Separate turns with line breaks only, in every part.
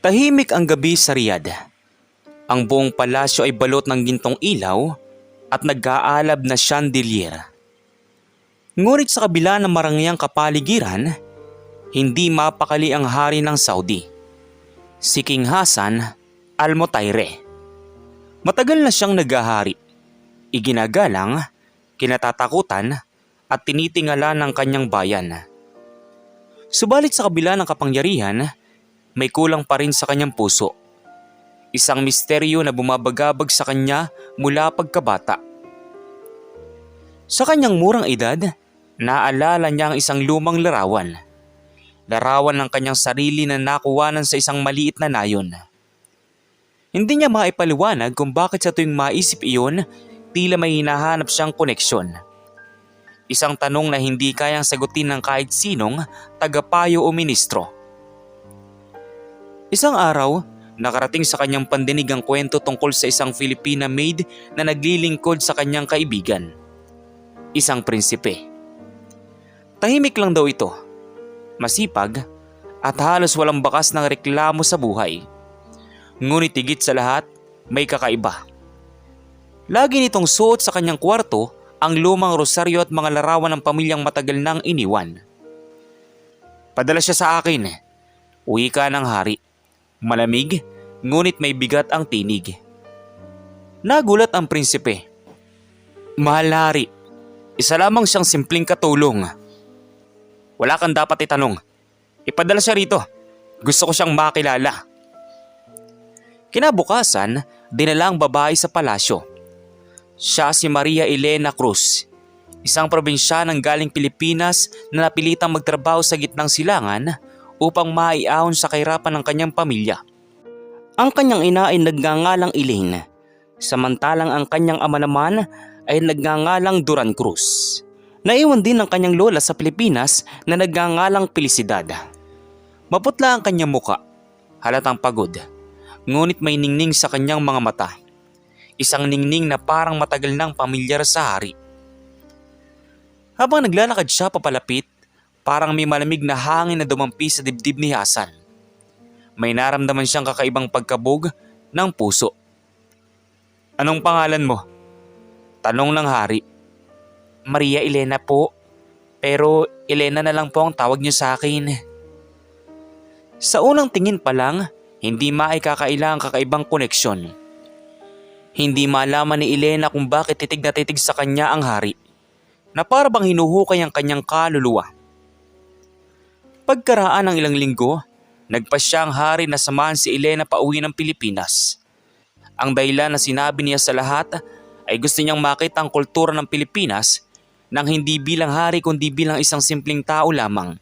Tahimik ang gabi sa Riyadh. Ang buong palasyo ay balot ng gintong ilaw at nag-aalab na chandelier. Ngunit sa kabila ng marangyang kapaligiran, hindi mapakali ang hari ng Saudi. Si King Hassan Al-Mutaire. Matagal na siyang naghahari. Iginagalang, kinatatakutan at tinitingala ng kanyang bayan. Subalit sa kabila ng kapangyarihan, may kulang pa rin sa kanyang puso. Isang misteryo na bumabagabag sa kanya mula pagkabata. Sa kanyang murang edad, naalala niya ang isang lumang larawan. Larawan ng kanyang sarili na nakuwanan sa isang maliit na nayon. Hindi niya maipaliwanag kung bakit sa tuwing maisip iyon, tila may hinahanap siyang koneksyon. Isang tanong na hindi kayang sagutin ng kahit sinong tagapayo o ministro. Isang araw, nakarating sa kanyang pandinig ang kwento tungkol sa isang Filipina maid na naglilingkod sa kanyang kaibigan. Isang prinsipe. Tahimik lang daw ito. Masipag at halos walang bakas ng reklamo sa buhay. Ngunit higit sa lahat, may kakaiba. Lagi nitong suot sa kanyang kwarto ang lumang rosaryo at mga larawan ng pamilyang matagal nang iniwan. Padala siya sa akin. Uwi ka ng hari. Malamig, ngunit may bigat ang tinig. Nagulat ang prinsipe. Mahal hari, isa lamang siyang simpleng katulong. Wala kang dapat itanong. Ipadala siya rito. Gusto ko siyang makilala. Kinabukasan, dinala ang babae sa palasyo. Siya si Maria Elena Cruz, isang probinsyanang galing Pilipinas na napilitang magtrabaho sa gitnang silangan upang maiahon sa kahirapan ng kanyang pamilya. Ang kanyang ina ay nagngangalang Elaine, samantalang ang kanyang ama naman ay nagngangalang Duran Cruz. Naiwan din ng kanyang lola sa Pilipinas na nagngangalang Felicidad. Maputla ang kanyang muka, halatang pagod, ngunit may ningning sa kanyang mga mata. Isang ningning na parang matagal nang pamilyar sa hari. Habang naglalakad siya papalapit, parang may malamig na hangin na dumampi sa dibdib ni Hasan. May naramdaman siyang kakaibang pagkabog ng puso. Anong pangalan mo? Tanong ng hari. Maria Elena po. Pero Elena na lang po ang tawag niyo sa akin. Sa unang tingin pa lang, hindi maikakaila ang kakaibang koneksyon. Hindi malaman ni Elena kung bakit titig na titig sa kanya ang hari na para bang hinuhukay ang kanyang kaluluwa. Pagkaraan ng ilang linggo, nagpasya ang hari na samahan si Elena pauwi ng Pilipinas. Ang dahilan na sinabi niya sa lahat ay gusto niyang makita ang kultura ng Pilipinas nang hindi bilang hari kundi bilang isang simpleng tao lamang.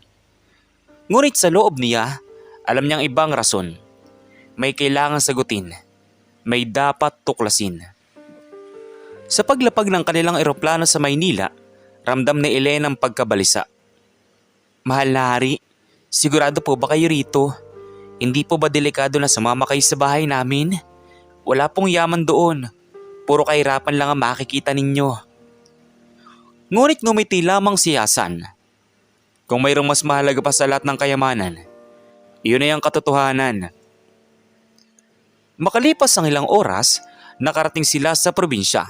Ngunit sa loob niya, alam niyang ibang rason. May kailangan sagutin. May dapat tuklasin. Sa paglapag ng kanilang eroplano sa Maynila, ramdam ni Elena ang pagkabalisa. Mahal na hari, sigurado po ba kayo rito? Hindi po ba delikado na sumama kayo sa bahay namin? Wala pong yaman doon. Puro kahirapan lang ang makikita ninyo. Ngunit ngumiti lamang si Hasan. Kung mayroong mas mahalaga pa sa lahat ng kayamanan, iyon ay ang katotohanan. Makalipas ang ilang oras, nakarating sila sa probinsya.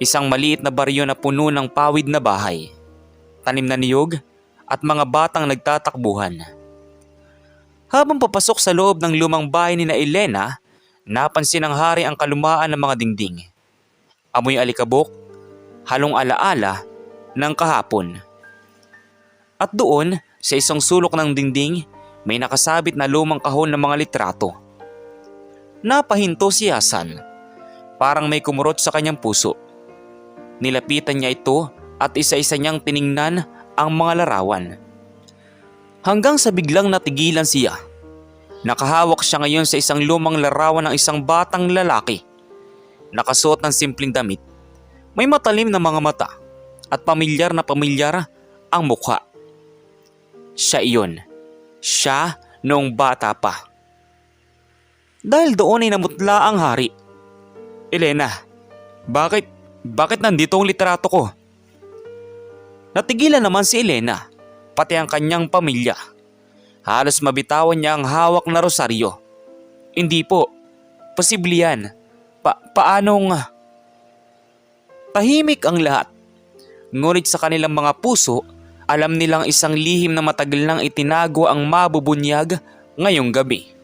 Isang maliit na baryo na puno ng pawid na bahay, tanim na niyog at mga batang nagtatakbuhan. Habang papasok sa loob ng lumang bahay ni na Elena, napansin ng hari ang kalumaan ng mga dingding. Amoy alikabok, halong alaala ng kahapon. At doon, sa isang sulok ng dingding, may nakasabit na lumang kahon ng mga litrato. Napahinto si Hasan. Parang may kumurot sa kanyang puso. Nilapitan niya ito at isa-isa niyang tiningnan ang mga larawan. Hanggang sa biglang natigilan siya. Nakahawak siya ngayon sa isang lumang larawan ng isang batang lalaki. Nakasuot ng simpleng damit. May matalim na mga mata at pamilyar na pamilyar ang mukha. Siya iyon. Siya noong bata pa. Dahil doon ay namutla ang hari. Elena, bakit, bakit nandito ang litrato ko? Natigilan naman si Elena, pati ang kanyang pamilya. Halos mabitawan niya ang hawak na rosaryo. Hindi po. Posible yan. Pa paanong... Tahimik ang lahat. Ngunit sa kanilang mga puso, alam nilang isang lihim na matagal nang itinago ang mabubunyag ngayong gabi.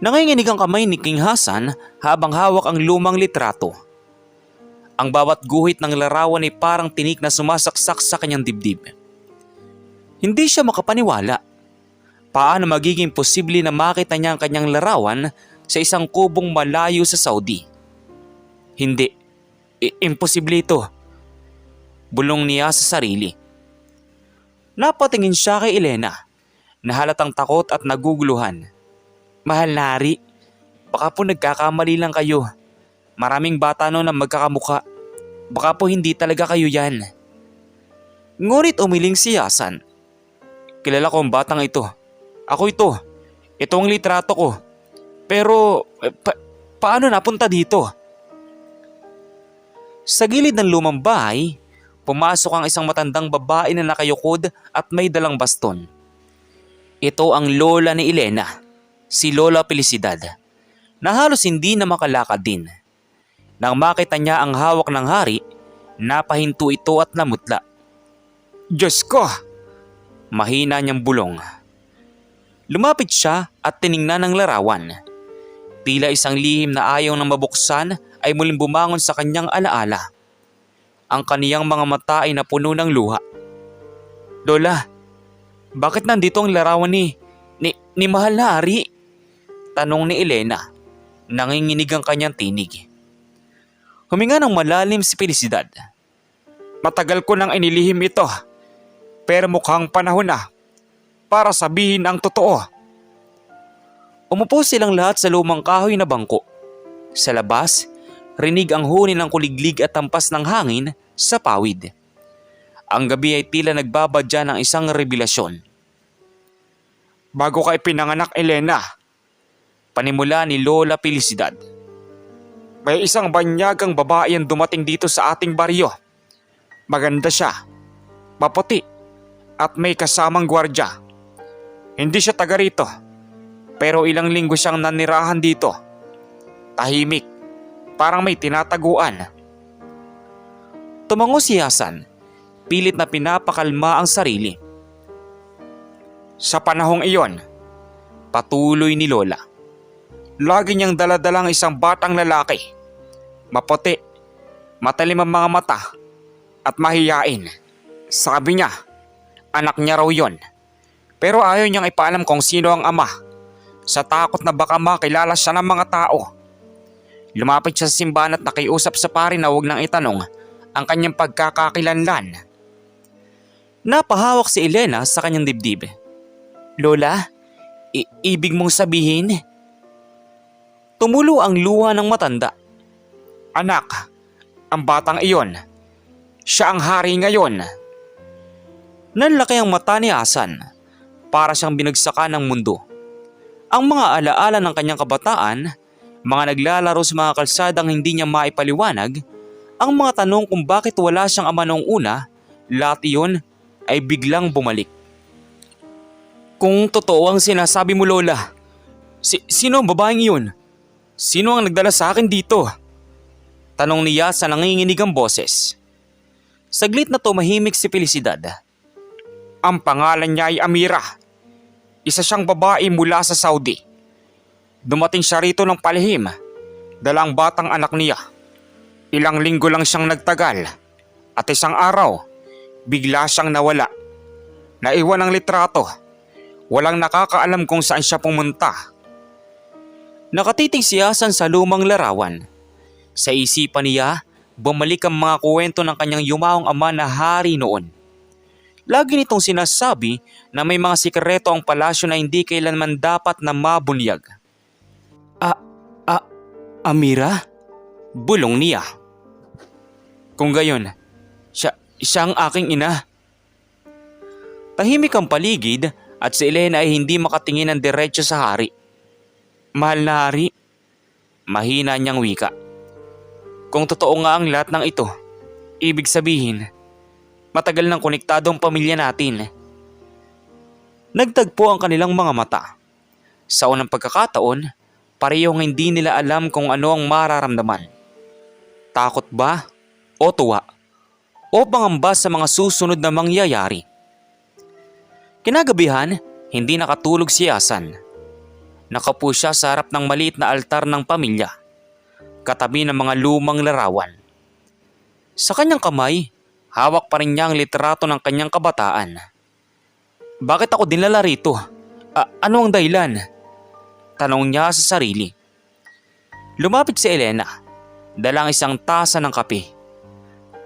Nanginginig ang kamay ni King Hasan habang hawak ang lumang litrato. Ang bawat guhit ng larawan ay parang tinik na sumasaksak sa kanyang dibdib. Hindi siya makapaniwala. Paano magiging posible na makita niya ang kanyang larawan sa isang kubong malayo sa Saudi? Hindi. I- imposible ito. Bulong niya sa sarili. Napatingin siya kay Elena na halatang takot at naguguluhan. Mahal na hari, baka po nagkakamali lang kayo. Maraming bata noon ang magkakamuka. Baka po hindi talaga kayo yan. Ngunit umiling si Yasan. Kilala ko ang batang ito. Ako ito. Ito ang litrato ko. Pero eh, pa- paano napunta dito? Sa gilid ng lumang bahay, pumasok ang isang matandang babae na nakayukod at may dalang baston. Ito ang lola ni Elena, si Lola Felicidad, na halos hindi na makalakad din. Nang makita niya ang hawak ng hari, napahinto ito at namutla. Diyos ko! Mahina niyang bulong. Lumapit siya at tiningnan ang larawan. Tila isang lihim na ayaw na mabuksan ay muling bumangon sa kanyang alaala. Ang kaniyang mga mata ay napuno ng luha. Lola, bakit nandito ang larawan ni, ni, ni Mahal na Ari? Tanong ni Elena. Nanginginig ang kanyang tinig. Huminga ng malalim si Felicidad. Matagal ko nang inilihim ito. Pero mukhang panahon na para sabihin ang totoo. Umupo silang lahat sa lumang kahoy na bangko. Sa labas, rinig ang huni ng kuliglig at tampas ng hangin sa pawid. Ang gabi ay tila nagbabadya ng isang revelasyon. Bago ka ipinanganak, Elena, panimula ni Lola Felicidad. May isang banyagang babae ang dumating dito sa ating baryo. Maganda siya, maputi, at may kasamang gwardya. Hindi siya taga rito, pero ilang linggo siyang nanirahan dito. Tahimik, parang may tinataguan. Tumango si Hasan, pilit na pinapakalma ang sarili. Sa panahong iyon, patuloy ni Lola. Lagi niyang daladalang isang batang lalaki. Maputi, matalim ang mga mata, at mahiyain. Sabi niya, anak niya raw yon. Pero ayaw niyang ipaalam kung sino ang ama sa takot na baka makilala siya ng mga tao. Lumapit siya sa simbahan at nakiusap sa pari na huwag nang itanong ang kanyang pagkakakilanlan. Napahawak si Elena sa kanyang dibdib. Lola, ibig mong sabihin? Tumulo ang luha ng matanda. Anak, ang batang iyon. Siya ang hari ngayon. Nanlaki ang mata ni Asan para siyang binagsakan ng mundo. Ang mga alaala ng kanyang kabataan, mga naglalaro sa mga kalsadang hindi niya maipaliwanag, ang mga tanong kung bakit wala siyang ama noong una, lahat iyon ay biglang bumalik. Kung totoo ang sinasabi mo Lola, si sino ang babaeng iyon? Sino ang nagdala sa akin dito? Tanong niya sa nanginginig ang boses. Saglit na tumahimik si Felicidad. Ang pangalan niya ay Amira. Isa siyang babae mula sa Saudi. Dumating siya rito ng palihim. Dalang batang anak niya. Ilang linggo lang siyang nagtagal. At isang araw, bigla siyang nawala. Naiwan ang litrato. Walang nakakaalam kung saan siya pumunta. Nakatitig si Hasan sa lumang larawan. Sa isipan niya, bumalik ang mga kwento ng kanyang yumaong ama na hari noon. Lagi nitong sinasabi na may mga sikreto ang palasyo na hindi kailanman dapat na mabunyag. A, a, Amira? Bulong niya. Kung gayon, siya, siya ang aking ina. Tahimik ang paligid at si Elena ay hindi makatingin ng diretso sa hari. Mahal na hari, mahina niyang wika. Kung totoo nga ang lahat ng ito, ibig sabihin, matagal nang konektado ang pamilya natin. Nagtagpo ang kanilang mga mata. Sa unang pagkakataon, parehong hindi nila alam kung ano ang mararamdaman. Takot ba? O tuwa? O pangamba sa mga susunod na mangyayari? Kinagabihan, hindi nakatulog si Yasan. Nakapo siya sa harap ng maliit na altar ng pamilya, katabi ng mga lumang larawan. Sa kanyang kamay, hawak pa rin niya ang litrato ng kanyang kabataan. Bakit ako dinala rito? A- ano ang dahilan? Tanong niya sa sarili. Lumapit si Elena, dalang isang tasa ng kape.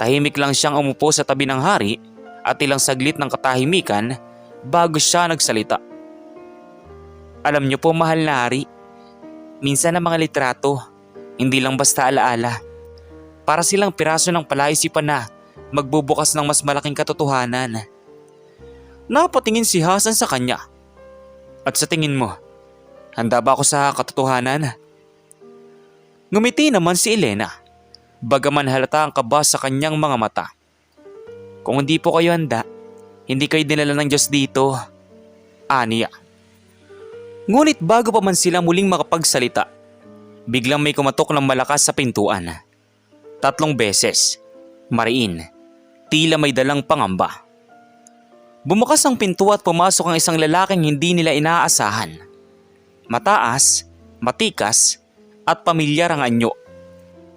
Tahimik lang siyang umupo sa tabi ng hari at ilang saglit ng katahimikan bago siya nagsalita. Alam niyo po mahal na hari, minsan ang mga litrato, hindi lang basta alaala. Para silang piraso ng palaisipan na magbubukas ng mas malaking katotohanan. Napatingin si Hasan sa kanya. At sa tingin mo, handa ba ako sa katotohanan? Ngumiti naman si Elena. Bagaman halata ang kaba sa kanyang mga mata. Kung hindi po kayo handa, hindi kayo dinala ng Diyos dito. Aniya. Ngunit bago pa man sila muling makapagsalita, biglang may kumatok ng malakas sa pintuan. Tatlong beses. Mariin. Tila may dalang pangamba. Bumukas ang pinto at pumasok ang isang lalaking hindi nila inaasahan. Mataas, matikas, at pamilyar ang anyo.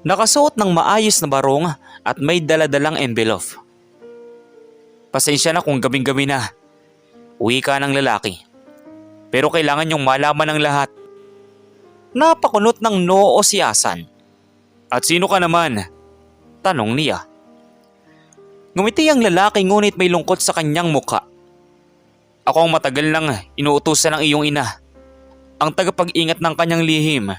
Nakasuot ng maayos na barong at may daladalang envelope. Pasensya na kung gabing-gabi na. Uwi ka ng lalaki. Pero kailangan yung malaman ng lahat. Napakunot ng noo si Asan. At sino ka naman? Tanong niya. Ngumiti ang lalaki ngunit may lungkot sa kanyang muka. Ako ang matagal nang inuutosan ng iyong ina. Ang tagapag-ingat ng kanyang lihim.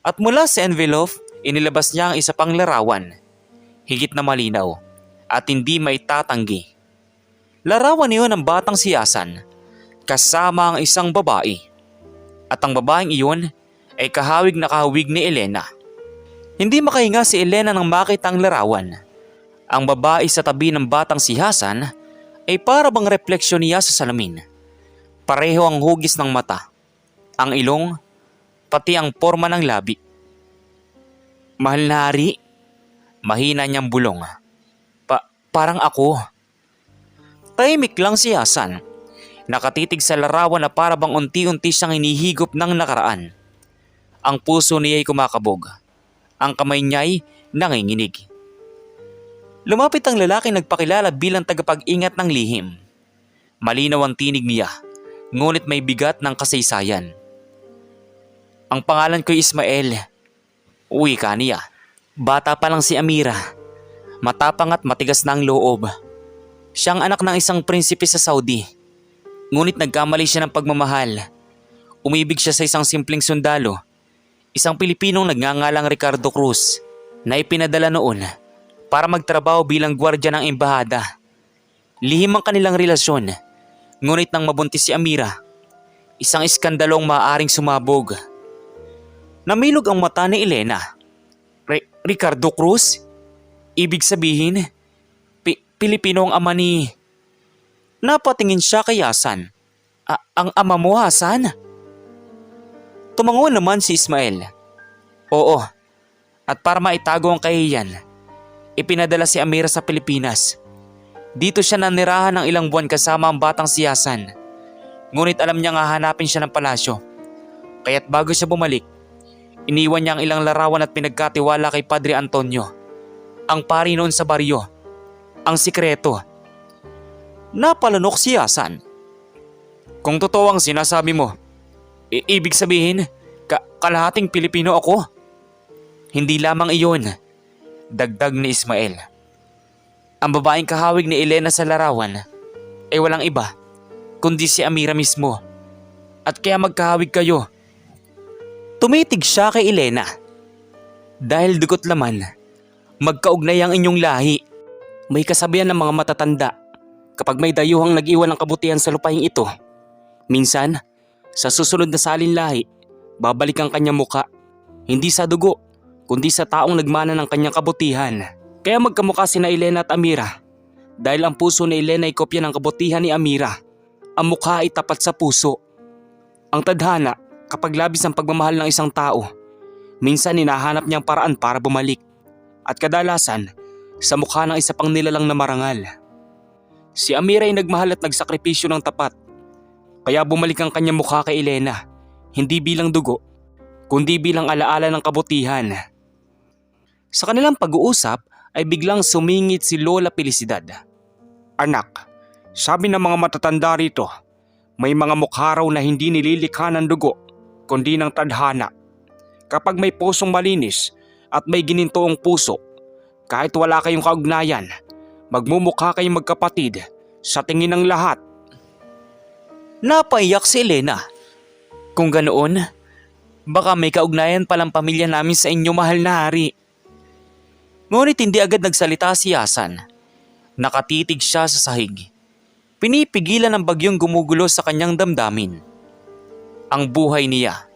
At mula sa envelope, inilabas niya ang isa pang larawan. Higit na malinaw at hindi maitatanggi. Larawan niyo ng batang siyasan kasama ang isang babae. At ang babaeng iyon ay kahawig na kahawig ni Elena. Hindi makahinga si Elena nang makita ang larawan. Ang babae sa tabi ng batang si Hasan ay para bang refleksyon niya sa salamin. Pareho ang hugis ng mata, ang ilong, pati ang forma ng labi. Mahal na hari, mahina niyang bulong. Pa parang ako. Tahimik lang si Hasan. Nakatitig sa larawan na para bang unti-unti siyang hinihigop ng nakaraan. Ang puso niya ay kumakabog. Ang kamay niya ay nanginginig. Lumapit ang lalaki nagpakilala bilang tagapag-ingat ng lihim. Malinaw ang tinig niya, ngunit may bigat ng kasaysayan. Ang pangalan ko ay Ismael. Uwi ka niya. Bata pa lang si Amira. Matapang at matigas na ang loob. Siyang anak ng isang prinsipe sa Saudi. Ngunit nagkamali siya ng pagmamahal. Umibig siya sa isang simpleng sundalo. Isang Pilipinong nagngangalang Ricardo Cruz na ipinadala noon para magtrabaho bilang gwardya ng embahada. Lihim ang kanilang relasyon. Ngunit nang mabuntis si Amira, isang iskandalong maaaring sumabog. Namilog ang mata ni Elena. Re- Ricardo Cruz? Ibig sabihin, Pi- Pilipino ang ama ni... Napatingin siya kay Hasan. Ang ama mo, Hasan? Tumango naman si Ismael. Oo, at para maitago ang kahiyan, ipinadala si Amira sa Pilipinas. Dito siya nanirahan ng ilang buwan kasama ang batang si Hasan. Ngunit alam niya nga hanapin siya ng palasyo. Kaya't bago siya bumalik, iniwan niya ang ilang larawan at pinagkatiwala kay Padre Antonio. Ang pari noon sa baryo. Ang sikreto. Napalunok si Hasan. Kung totoo ang sinasabi mo, i- ibig sabihin, ka- kalahating Pilipino ako. Hindi lamang iyon, dagdag ni Ismael. Ang babaeng kahawig ni Elena sa larawan ay walang iba kundi si Amira mismo. At kaya magkahawig kayo. Tumitig siya kay Elena. Dahil dugot laman, magkaugnay ang inyong lahi. May kasabihan ng mga matatanda kapag may dayuhang nag-iwan ng kabutihan sa lupaing ito. Minsan, sa susunod na salin lahi, babalik ang kanyang muka. Hindi sa dugo, kundi sa taong nagmana ng kanyang kabutihan. Kaya magkamukha sina Elena at Amira. Dahil ang puso ni Elena ay kopya ng kabutihan ni Amira. ang mukha ay tapat sa puso. Ang tadhana, kapag labis ang pagmamahal ng isang tao, minsan hinahanap niyang paraan para bumalik. At kadalasan, sa mukha ng isa pang nilalang na marangal. Si Amira ay nagmahal at nagsakripisyo ng tapat. Kaya bumalik ang kanyang mukha kay Elena, hindi bilang dugo, kundi bilang alaala ng kabutihan. Sa kanilang pag-uusap ay biglang sumingit si Lola Felicidad. Anak, sabi ng mga matatanda rito, may mga mukha raw na hindi nililikha ng dugo, kundi ng tadhana. Kapag may pusong malinis at may ginintoong puso, kahit wala kayong kaugnayan, magmumukha kayong magkapatid sa tingin ng lahat. Napaiyak si Elena. Kung ganoon, baka may kaugnayan palang pamilya namin sa inyo mahal na hari. Ngunit hindi agad nagsalita si Yasan. Nakatitig siya sa sahig. Pinipigilan ng bagyong gumugulo sa kanyang damdamin. Ang buhay niya.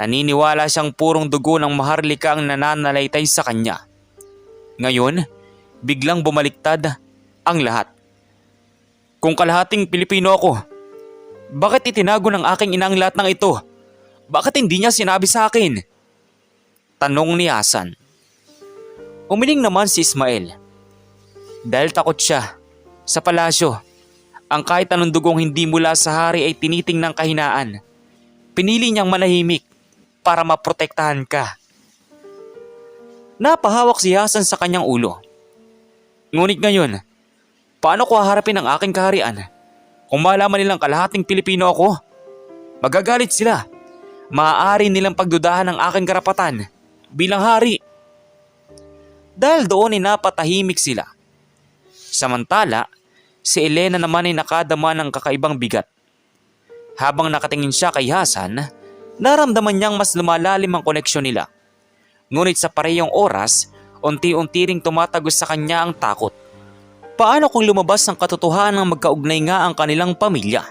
Naniniwala siyang purong dugo ng maharlika ang nananalaytay sa kanya. Ngayon, biglang bumaliktad ang lahat. Kung kalahating Pilipino ako, bakit itinago ng aking ina ang lahat ng ito? Bakit hindi niya sinabi sa akin? Tanong ni Hasan. Umiling naman si Ismael. Dahil takot siya sa palasyo. Ang kahit anong dugong hindi mula sa hari ay tiniting ng kahinaan. Pinili niyang manahimik para maprotektahan ka. Napahawak si Hasan sa kanyang ulo. Ngunit ngayon, paano ko haharapin ang aking kaharian? Kung malaman nilang kalahating Pilipino ako, magagalit sila. Maaari nilang pagdudahan ang aking karapatan bilang hari. Dahil doon ay napatahimik sila. Samantala, si Elena naman ay nakadama ng kakaibang bigat. Habang nakatingin siya kay Hasan, naramdaman niyang mas lumalalim ang koneksyon nila. Ngunit sa parehong oras, unti-unti ring tumatagos sa kanya ang takot. Paano kung lumabas ang katotohanan ng magkaugnay nga ang kanilang pamilya?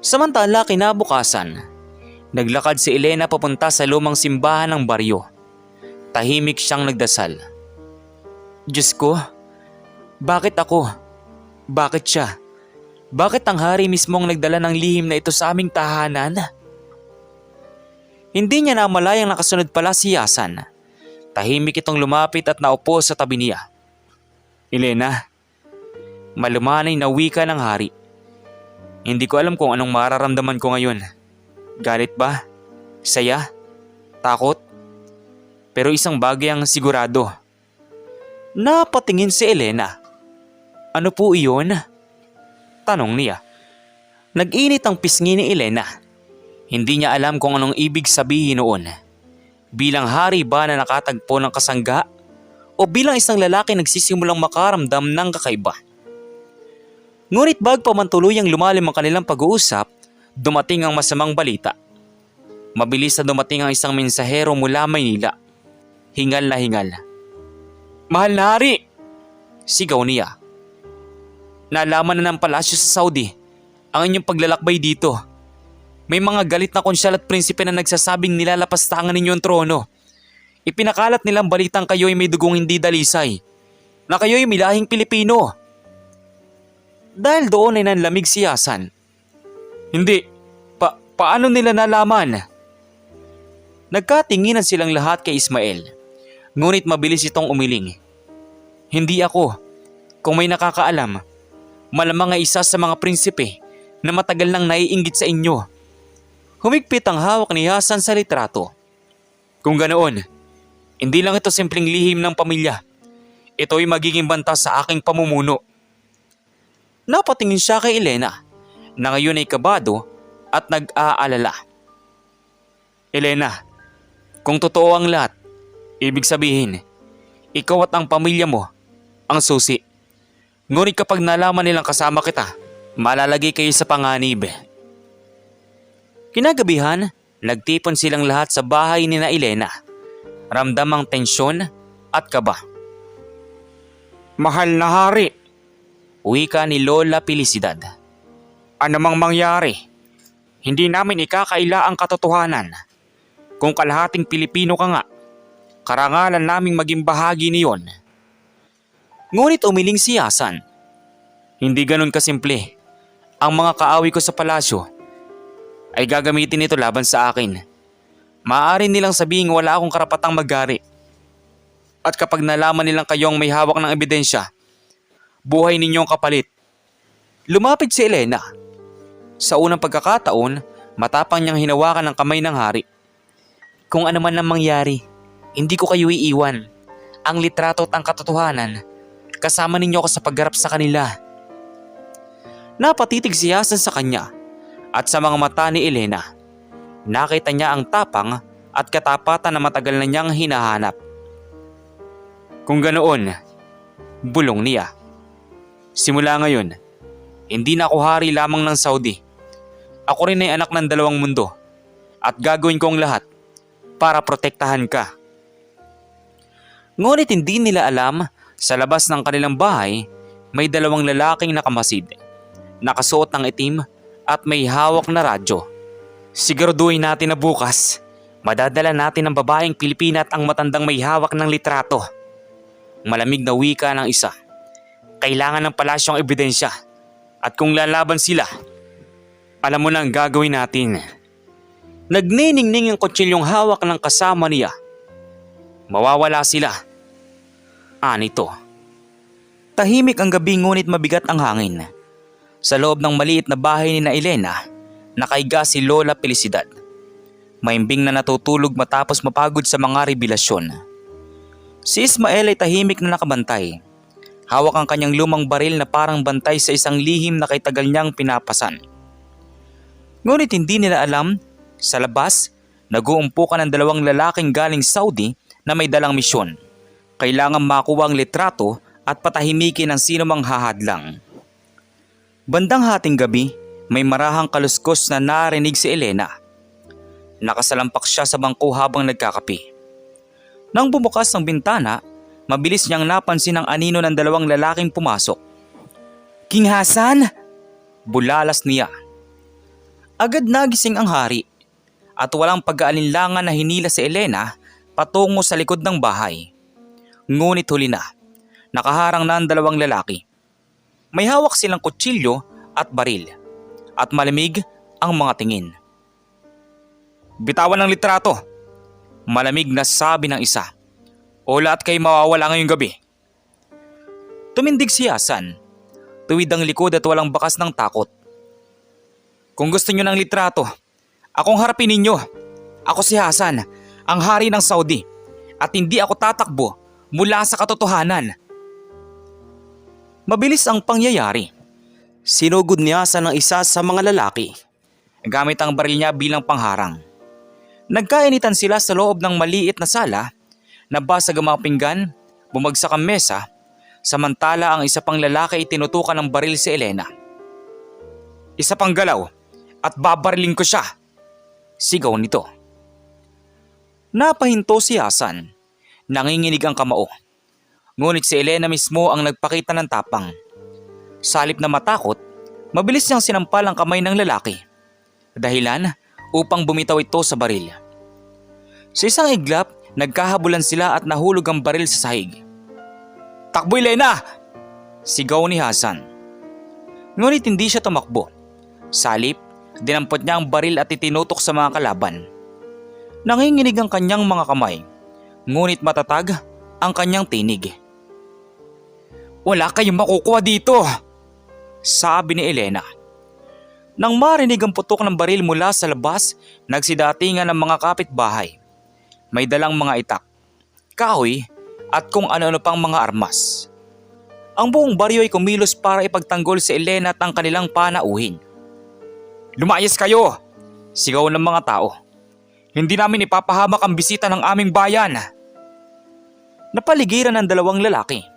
Samantala kinabukasan, naglakad si Elena papunta sa lumang simbahan ng baryo. Tahimik siyang nagdasal. Diyos ko, bakit ako? Bakit siya? Bakit ang hari mismo ang nagdala ng lihim na ito sa aming tahanan? Hindi niya namalayang nakasunod pala si Yasan. Tahimik itong lumapit at naupo sa tabi niya. Elena, malumanay na wika ng hari. Hindi ko alam kung anong mararamdaman ko ngayon. Galit ba? Saya? Takot? Pero isang bagay ang sigurado. Napatingin si Elena. Ano po iyon? Tanong niya. Nag-init ang pisngi ni Elena. Hindi niya alam kung anong ibig sabihin noon. Bilang hari ba na nakatagpo ng kasangga? O bilang isang lalaki nagsisimulang makaramdam ng kakaiba? Ngunit bago pa man tuluyang lumalim ang kanilang pag-uusap, dumating ang masamang balita. Mabilis na dumating ang isang mensahero mula Maynila. Hingal na hingal. Mahal na hari! Sigaw niya. Nalaman na ng palasyo sa Saudi ang inyong paglalakbay dito. May mga galit na konsyal at prinsipe na nagsasabing nilalapastangan ninyo ang trono. Ipinakalat nilang balitang kayo ay may dugong hindi dalisay. Na kayo ay milahing Pilipino. Dahil doon ay nanlamig si Yasan. Hindi. Pa paano nila nalaman? Nagkatinginan silang lahat kay Ismael. Ngunit mabilis itong umiling. Hindi ako. Kung may nakakaalam, malamang ay isa sa mga prinsipe na matagal nang naiinggit sa inyo. Humigpit ang hawak ni Hasan sa litrato. Kung ganoon, hindi lang ito simpleng lihim ng pamilya. Ito ay magiging banta sa aking pamumuno. Napatingin siya kay Elena na ngayon ay kabado at nag-aalala. Elena, kung totoo ang lahat, ibig sabihin, ikaw at ang pamilya mo ang susi. Ngunit kapag nalaman nilang kasama kita, malalagay kayo sa panganib. Kinagabihan, nagtipon silang lahat sa bahay ni na Elena. Ramdam ang tensyon at kaba. Mahal na hari, wika ni Lola Felicidad. Anumang mangyari, hindi namin ikakaila ang katotohanan. Kung kalahating Pilipino ka nga, karangalan naming maging bahagi niyon. Ngunit umiling si Yasan. Hindi ganun kasimple. ang mga kaaway ko sa palasyo ay gagamitin ito laban sa akin. Maaari nilang sabihin wala akong karapatang magari. At kapag nalaman nilang kayong may hawak ng ebidensya, buhay ninyong kapalit. Lumapit si Elena. Sa unang pagkakataon, matapang niyang hinawakan ng kamay ng hari. Kung ano man ang mangyari, hindi ko kayo iiwan. Ang litrato at ang katotohanan, kasama ninyo ako sa paggarap sa kanila. Napatitig si Hasan sa kanya at sa mga mata ni Elena. Nakita niya ang tapang at katapatan na matagal na niyang hinahanap. Kung ganoon, bulong niya. Simula ngayon, hindi na ako hari lamang ng Saudi. Ako rin ay anak ng dalawang mundo at gagawin ko ang lahat para protektahan ka. Ngunit hindi nila alam sa labas ng kanilang bahay may dalawang lalaking nakamasid, nakasuot ng itim at may hawak na radyo. Siguraduhin natin na bukas, madadala natin ang babaeng Pilipina at ang matandang may hawak ng litrato. Malamig na wika ng isa. Kailangan ng palasyo ang ebidensya. At kung lalaban sila, alam mo na ang gagawin natin. Nagniningning ang kutsilyong hawak ng kasama niya. Mawawala sila. Anito. Tahimik ang gabi ngunit mabigat ang hangin. Sa loob ng maliit na bahay ni na Elena, nakaiga si Lola Felicidad. Maimbing na natutulog matapos mapagod sa mga revelasyon. Si Ismael ay tahimik na nakabantay. Hawak ang kanyang lumang baril na parang bantay sa isang lihim na kay tagal niyang pinapasan. Ngunit hindi nila alam, sa labas, nag-uumpukan ang dalawang lalaking galing Saudi na may dalang misyon. Kailangan makuha ang litrato at patahimikin ang sino mang hahadlang. Bandang hating gabi, may marahang kaluskos na narinig si Elena. Nakasalampak siya sa bangko habang nagkakape. Nang bumukas ang bintana, mabilis niyang napansin ang anino ng dalawang lalaking pumasok. King Hasan! Bulalas niya. Agad nagising ang hari at walang pag-aalinlangan na hinila si Elena patungo sa likod ng bahay. Ngunit huli na, nakaharang na ang dalawang lalaki. May hawak silang kutsilyo at baril at malamig ang mga tingin. Bitawan ng litrato! Malamig na sabi ng isa. O lahat kayo mawawala ngayong gabi. Tumindig si Hasan. Tuwid ang likod at walang bakas ng takot. Kung gusto nyo ng litrato, akong harapin ninyo. Ako si Hasan, ang hari ng Saudi. At hindi ako tatakbo mula sa katotohanan. Mabilis ang pangyayari. Sinugod ni Hasan ng isa sa mga lalaki. Gamit ang baril niya bilang pangharang. Nagkainitan sila sa loob ng maliit na sala, nabasag ang mga pinggan, bumagsak ang mesa, samantala ang isa pang lalaki ay tinutukan ng baril si Elena. Isa pang galaw at babariling ko siya. Sigaw nito. Napahinto si Hasan. Nanginginig ang kamao. Ngunit si Elena mismo ang nagpakita ng tapang. Salip na matakot, mabilis niyang sinampal ang kamay ng lalaki. Dahilan upang bumitaw ito sa baril. Sa isang iglap, nagkahabulan sila at nahulog ang baril sa sahig. Takbo Elena! Sigaw ni Hasan. Ngunit hindi siya tumakbo. Salip, dinampot niya ang baril at itinutok sa mga kalaban. Nanginginig ang kanyang mga kamay, ngunit matatag ang kanyang tinig. Wala kayong makukuha dito! Sabi ni Elena. Nang marinig ang putok ng baril mula sa labas, nagsidatingan ang mga kapitbahay. May dalang mga itak, kahoy at kung ano-ano pang mga armas. Ang buong baryo ay kumilos para ipagtanggol si Elena at ang kanilang panauhin. Lumayas kayo! Sigaw ng mga tao. Hindi namin ipapahamak ang bisita ng aming bayan. Napaligiran ng dalawang lalaki.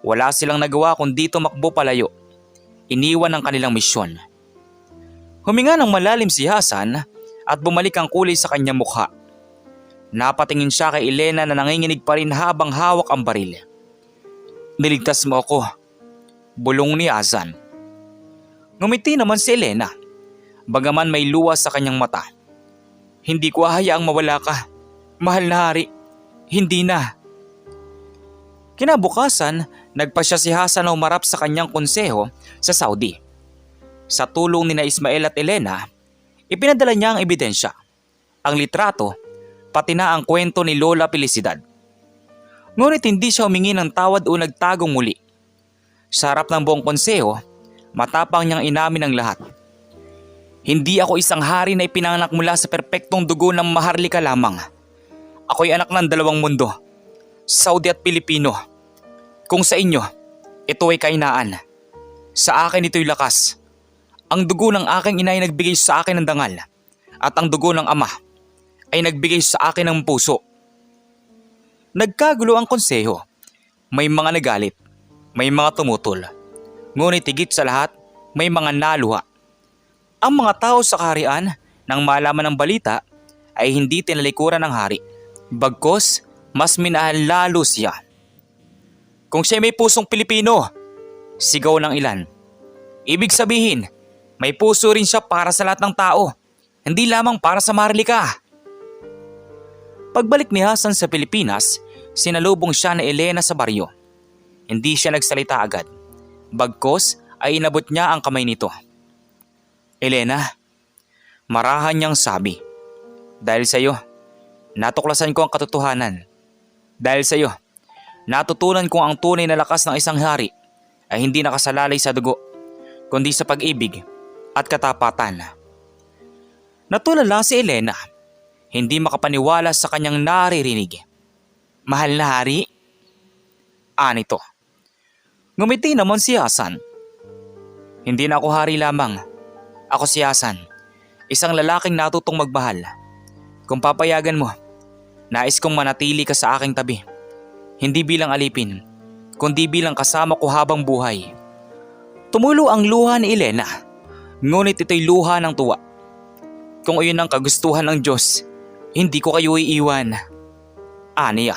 Wala silang nagawa kundi tumakbo palayo. Iniwan ang kanilang misyon. Huminga ng malalim si Hasan at bumalik ang kulay sa kanyang mukha. Napatingin siya kay Elena na nanginginig pa rin habang hawak ang baril. Niligtas mo ako. Bulong ni Hasan. Ngumiti naman si Elena. Bagaman may luwas sa kanyang mata. Hindi ko hayaang mawala ka. Mahal na hari. Hindi na. Kinabukasan, nagpa siya si Hasan na umarap sa kanyang konseho sa Saudi. Sa tulong ni na Ismael at Elena, ipinadala niya ang ebidensya, ang litrato, pati na ang kwento ni Lola Felicidad. Ngunit hindi siya humingi ng tawad o nagtagong muli. Sa harap ng buong konseho, matapang niyang inamin ang lahat. Hindi ako isang hari na ipinanganak mula sa perpektong dugo ng maharlika lamang. Ako'y anak ng dalawang mundo, Saudi at Pilipino. Kung sa inyo, ito ay kainaan. Sa akin ito'y lakas. Ang dugo ng aking ina ay nagbigay sa akin ng dangal at ang dugo ng ama ay nagbigay sa akin ng puso. Nagkagulo ang konseho. May mga nagalit, may mga tumutol. Ngunit higit sa lahat, may mga naluha. Ang mga tao sa kaharian nang malaman ng balita ay hindi tinalikuran ng hari. Bagkos, mas minahal lalo siya. Kung siya may pusong Pilipino, sigaw ng ilan. Ibig sabihin, may puso rin siya para sa lahat ng tao, hindi lamang para sa Marlika. Pagbalik ni Hasan sa Pilipinas, sinalubong siya ni Elena sa baryo. Hindi siya nagsalita agad. Bagkos ay inabot niya ang kamay nito. Elena, marahan niyang sabi. Dahil sa iyo, natuklasan ko ang katotohanan. Dahil sa iyo, natutunan ko ang tunay na lakas ng isang hari ay hindi nakasalalay sa dugo, kundi sa pag-ibig at katapatan. Natulala si Elena, hindi makapaniwala sa kanyang naririnig. Mahal na hari? Anito. Ngumiti naman si Hasan. Hindi na ako hari lamang. Ako si Hasan, isang lalaking natutong magmahal. Kung papayagan mo, nais kong manatili ka sa aking tabi. Hindi bilang alipin, kundi bilang kasama ko habang buhay. Tumulo ang luha ni Elena, ngunit ito'y luha ng tuwa. Kung iyon ang kagustuhan ng Diyos, hindi ko kayo iiwan. Aniya.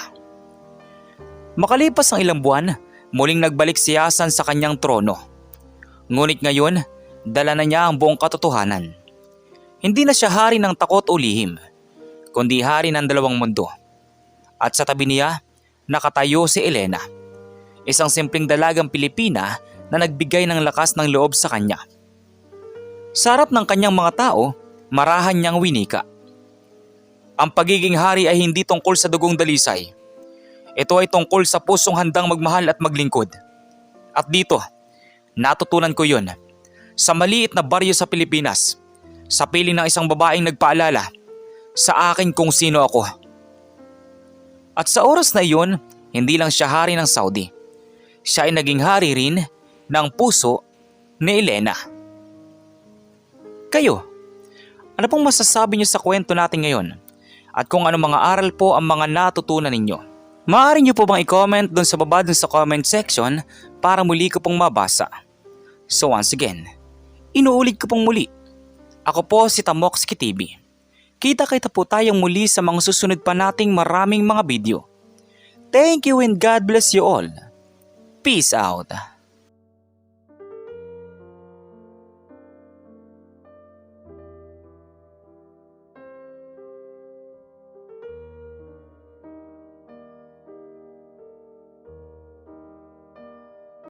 Makalipas ang ilang buwan, muling nagbalik si Hasan sa kanyang trono. Ngunit ngayon, dala na niya ang buong katotohanan. Hindi na siya hari ng takot o lihim, kundi hari ng dalawang mundo. At sa tabi niya, nakatayo si Elena, isang simpleng dalagang Pilipina na nagbigay ng lakas ng loob sa kanya. Sa harap ng kanyang mga tao, marahan niyang winika. Ang pagiging hari ay hindi tungkol sa dugong dalisay. Ito ay tungkol sa pusong handang magmahal at maglingkod. At dito, natutunan ko yon sa maliit na baryo sa Pilipinas, sa piling ng isang babaeng nagpaalala sa akin kung sino ako. At sa oras na iyon, hindi lang siya hari ng Saudi. Siya ay naging hari rin ng puso ni Elena. Kayo, ano pong masasabi niyo sa kwento natin ngayon? At kung ano mga aral po ang mga natutunan ninyo? Maaari niyo po bang i-comment doon sa baba doon sa comment section para muli ko pong mabasa? So once again, inuulit ko pong muli. Ako po si Tamoxki TV. Kita-kita po tayong muli sa mga susunod pa nating maraming mga video. Thank you and God bless you all. Peace out.